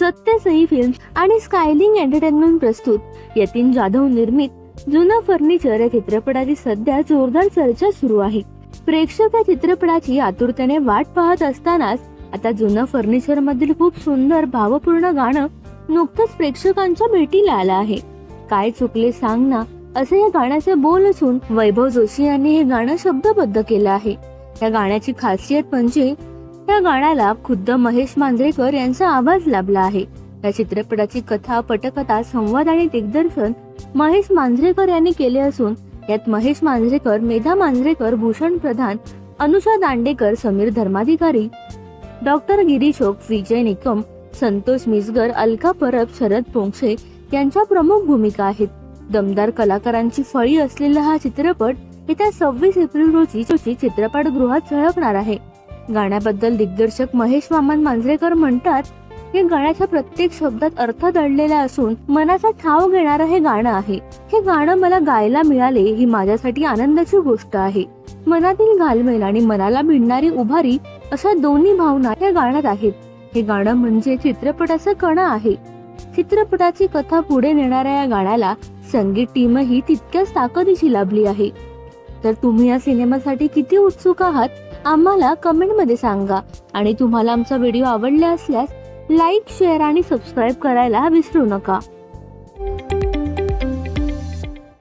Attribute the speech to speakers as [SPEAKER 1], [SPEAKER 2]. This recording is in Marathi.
[SPEAKER 1] सत्यसई फिल्म आणि स्कायलिंग एंटरटेनमेंट प्रस्तुत. यतीन जाधव निर्मित जुनं फर्निचर या चित्रपटाची सध्या जोरदार चर्चा सुरू आहे. प्रेक्षक या चित्रपटाची आतुरतेने वाट पाहत असतानाच आता जुनं फर्निचर मधील खूप सुंदर भावपूर्ण गाणं नुकतंच प्रेक्षकांच्या भेटीला आलं आहे. काय चुकले सांग ना असे या गाण्याचे बोल असून वैभव जोशी यांनी हे गाणं शब्दबद्ध केलं आहे. या गाण्याची खासियत म्हणजे या गाण्याला खुद्द महेश मांजरेकर यांचा आवाज लाभला आहे. या चित्रपटाची कथा पटकथा संवाद आणि दिग्दर्शन महेश मांजरेकर यांनी केले असून यात महेश मांजरेकर मेधा मांजरेकर भूषण प्रधान अनुषा दांडेकर समीर धर्माधिकारी डॉक्टर गिरीशोक विजय निकम संतोष मिसगर अलका परब शरद पोंक्षे यांच्या प्रमुख भूमिका आहेत. दमदार कलाकारांची फळी असलेला हा चित्रपट येत्या सव्वीस एप्रिल रोजी चित्रपटगृहात झळकणार आहे. गाण्याबद्दल दिग्दर्शक महेश वामन मांजरेकर म्हणतात हे गाण्याच्या प्रत्येक शब्दात अर्थ दडलेला असून मनाचा ठाव घेणारं हे गाणं आहे. हे गाणं मला गायला मिळाले ही माझ्यासाठी आनंदाची गोष्ट आहे. मनातील घालमेल आणि मनाला भिडणारी उभारी अशा दोन्ही भावना या गाण्यात आहेत. हे गाणं म्हणजे चित्रपटाचं कण आहे. चित्रपटाची कथा पुढे नेणाऱ्या या गाण्याला संगीत टीमही तितक्याच ताकदीची लाभली आहे. तर तुम्ही या सिनेमासाठी किती उत्सुक आहात आम्हाला कमेंटमध्ये सांगा. आणि तुम्हाला आमचा व्हिडिओ आवडला असल्यास लाईक शेअर आणि सबस्क्राईब करायला विसरू नका.